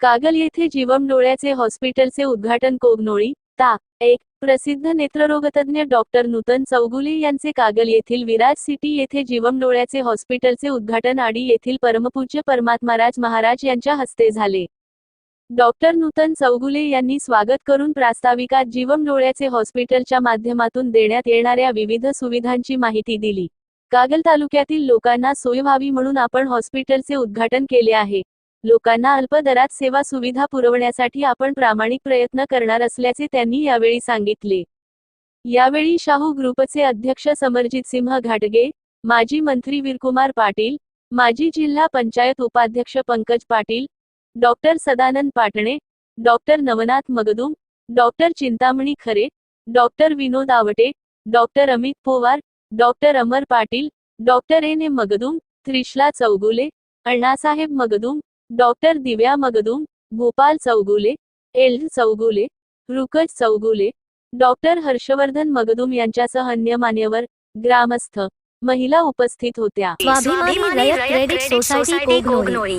कागल येथे जीवम डोळ्याचे हॉस्पिटलचे उद्घाटन कोगनोळी ता एक प्रसिद्ध नेत्ररोगतज्ञ डॉक्टर नूतन चौगुले यांचे कागल येथील विराज सिटी येथे जीवम डोळ्याचे हॉस्पिटलचे उद्घाटन आडी येथील परमपूज्य परमात्माराज महाराज यांच्या हस्ते झाले. डॉक्टर नूतन चौगुले यांनी स्वागत करून प्रास्ताविकात जीवम डोळ्याचे हॉस्पिटलच्या माध्यमातून देण्यात येणाऱ्या विविध सुविधांची माहिती दिली. कागल तालुक्यातील लोकांना सोय व्हावी म्हणून आपण हॉस्पिटलचे उद्घाटन केले आहे. लोकांना अल्प दरात सेवा सुविधा पुरवण्यासाठी आपण प्रामाणिक प्रयत्न करणार असल्याचे त्यांनी यावेळी सांगितले. यावेळी शाहू ग्रुपचे अध्यक्ष समरजित सिंह घाटगे माजी मंत्री वीरकुमार पाटील माजी जिल्हा पंचायत उपाध्यक्ष Pankaj Patil doctor Sadanand Patne doctor Navnath Magdum doctor Chintamani Khare doctor Vinod Awate doctor Amit Powar doctor Amar Patil doctor N. M Magdum Trishala Chougule Annasaheb Magdum doctor Divya Magdum Bhopal Chougule L Chougule रुकज Chougule doctor Harshvardhan Magdum यांच्यासह अन्य मान्यवर ग्रामस्थ महिला उपस्थित होत्या. स्वाभिमानी रयत credit society Kognoli.